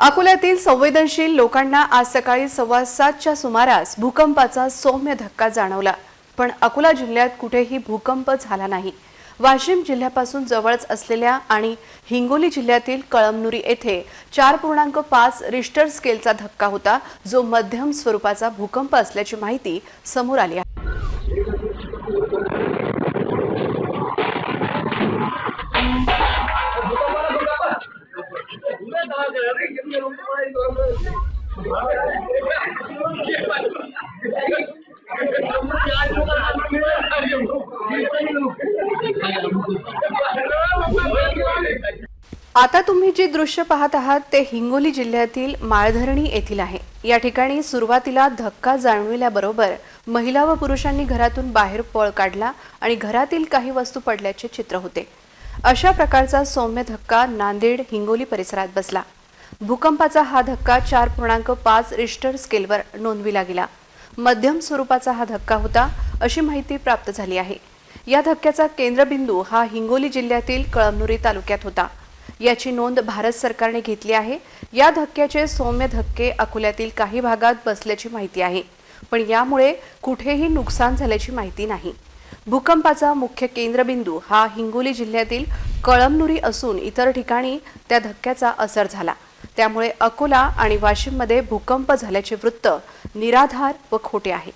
अकोल्यातील संवेदनशील लोकांना आज सकाळी सव्वा सातच्या सुमारास भूकंपाचा सौम्य धक्का जाणवला. पण अकोला जिल्ह्यात कुठेही भूकंप झाला नाही. वाशिम जिल्ह्यापासून जवळच असलेल्या आणि हिंगोली जिल्ह्यातील कळमनुरी येथे चार पूर्णांक पाच रिश्टर स्केलचा धक्का होता जो मध्यम स्वरूपाचा भूकंप असल्याची माहिती समोर आली आहे. आता तुम्ही जे दृश्य पाहत आहात ते हिंगोली जिल्ह्यातील माळधरणी येथील आहे. या ठिकाणी सुरुवातीला धक्का जाणविल्याबरोबर महिला व पुरुषांनी घरातून बाहेर पळ काढला आणि घरातील काही वस्तू पडल्याचे चित्र होते. अशा प्रकारचा सौम्य धक्का नांदेड हिंगोली परिसरात बसला. भूकंपाचा हा धक्का चार पूर्णांक पाच रिश्टर स्केलवर नोंदविला गेला. मध्यम स्वरूपाचा हा धक्का होता अशी माहिती प्राप्त झाली आहे. या धक्क्याचा केंद्रबिंदू हा हिंगोली जिल्ह्यातील कळमनुरी तालुक्यात होता. याची नोंद भारत सरकारने घेतली आहे. या धक्क्याचे सौम्य धक्के अकोल्यातील काही भागात बसल्याची माहिती आहे. पण यामुळे कुठेही नुकसान झाल्याची माहिती नाही. भूकंपाचा मुख्य केंद्रबिंदू हा हिंगोली जिल्ह्यातील कळमनुरी असून इतर ठिकाणी त्या धक्क्याचा असर झाला. त्यामुळे अकोला आणि वाशिममध्ये भूकंप झाल्याचे वृत्त निराधार व खोटे आहे.